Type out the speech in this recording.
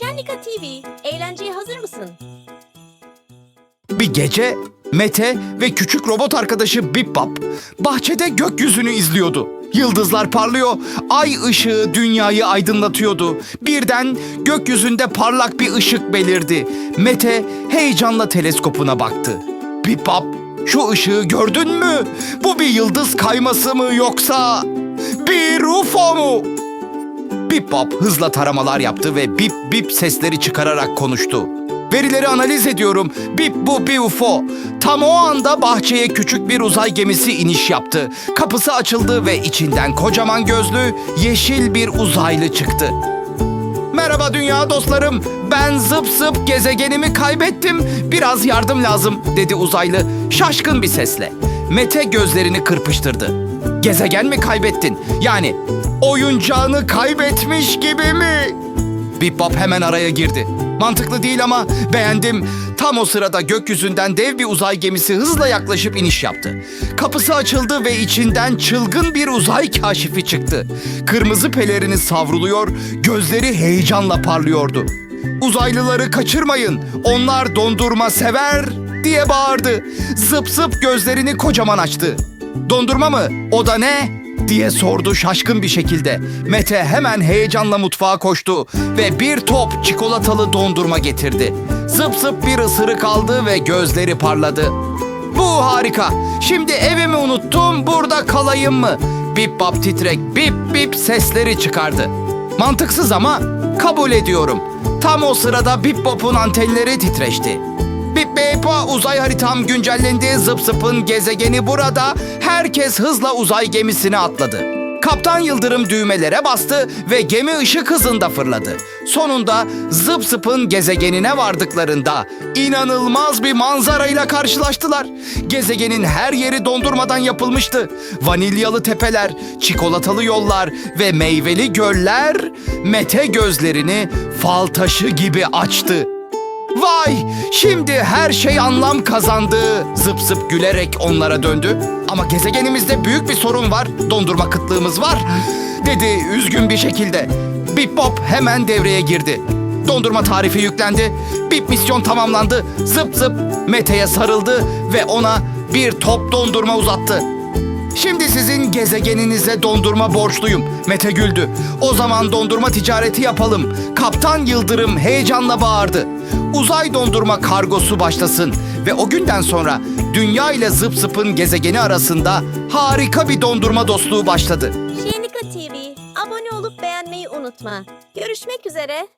Şenlika TV, eğlenceye hazır mısın? Bir gece Mete ve küçük robot arkadaşı Bip Bap bahçede gökyüzünü izliyordu. Yıldızlar parlıyor, ay ışığı dünyayı aydınlatıyordu. Birden gökyüzünde parlak bir ışık belirdi. Mete heyecanla teleskopuna baktı. Bip Bap, şu ışığı gördün mü? Bu bir yıldız kayması mı yoksa bir UFO mu? Bip Bop hızla taramalar yaptı ve bip bip sesleri çıkararak konuştu. Verileri analiz ediyorum. Bip bu bir UFO. Tam o anda bahçeye küçük bir uzay gemisi iniş yaptı. Kapısı açıldı ve içinden kocaman gözlü yeşil bir uzaylı çıktı. Merhaba dünya dostlarım. Ben zıp zıp gezegenimi kaybettim. Biraz yardım lazım dedi uzaylı şaşkın bir sesle. Mete gözlerini kırpıştırdı. Gezegen mi kaybettin? Yani oyuncağını kaybetmiş gibi mi? Bip Bop hemen araya girdi. Mantıklı değil ama beğendim. Tam o sırada gökyüzünden dev bir uzay gemisi hızla yaklaşıp iniş yaptı. Kapısı açıldı ve içinden çılgın bir uzay kaşifi çıktı. Kırmızı pelerini savruluyor, gözleri heyecanla parlıyordu. Uzaylıları kaçırmayın, onlar dondurma sever diye bağırdı. Zıp zıp gözlerini kocaman açtı. Dondurma mı? O da ne? diye sordu şaşkın bir şekilde. Mete hemen heyecanla mutfağa koştu ve bir top çikolatalı dondurma getirdi. Zıp zıp bir ısırık aldı ve gözleri parladı. Bu harika. Şimdi evimi unuttum, burada kalayım mı? Bip bap titrek bip bip sesleri çıkardı. Mantıksız ama kabul ediyorum. Tam o sırada Bip Bop'un antenleri titreşti. Bip uzay haritam güncellendi. Zıp zıpın gezegeni burada. Herkes hızla uzay gemisine atladı. Kaptan Yıldırım düğmelere bastı ve gemi ışık hızında fırladı. Sonunda zıp zıpın gezegenine vardıklarında inanılmaz bir manzarayla karşılaştılar. Gezegenin her yeri dondurmadan yapılmıştı. Vanilyalı tepeler, çikolatalı yollar ve meyveli göller Mete gözlerini fal taşı gibi açtı. Vay! Şimdi her şey anlam kazandı. Zıp zıp gülerek onlara döndü. Ama gezegenimizde büyük bir sorun var. Dondurma kıtlığımız var. Dedi üzgün bir şekilde. Bip Bop hemen devreye girdi. Dondurma tarifi yüklendi. Bip misyon tamamlandı. Zıp zıp Mete'ye sarıldı ve ona bir top dondurma uzattı. Şimdi sizin gezegeninize dondurma borçluyum. Mete güldü. O zaman dondurma ticareti yapalım. Kaptan Yıldırım heyecanla bağırdı. Uzay dondurma kargosu başlasın. Ve o günden sonra Dünya ile Zıp Zıp'ın gezegeni arasında harika bir dondurma dostluğu başladı. Şenlika TV, abone olup beğenmeyi unutma. Görüşmek üzere.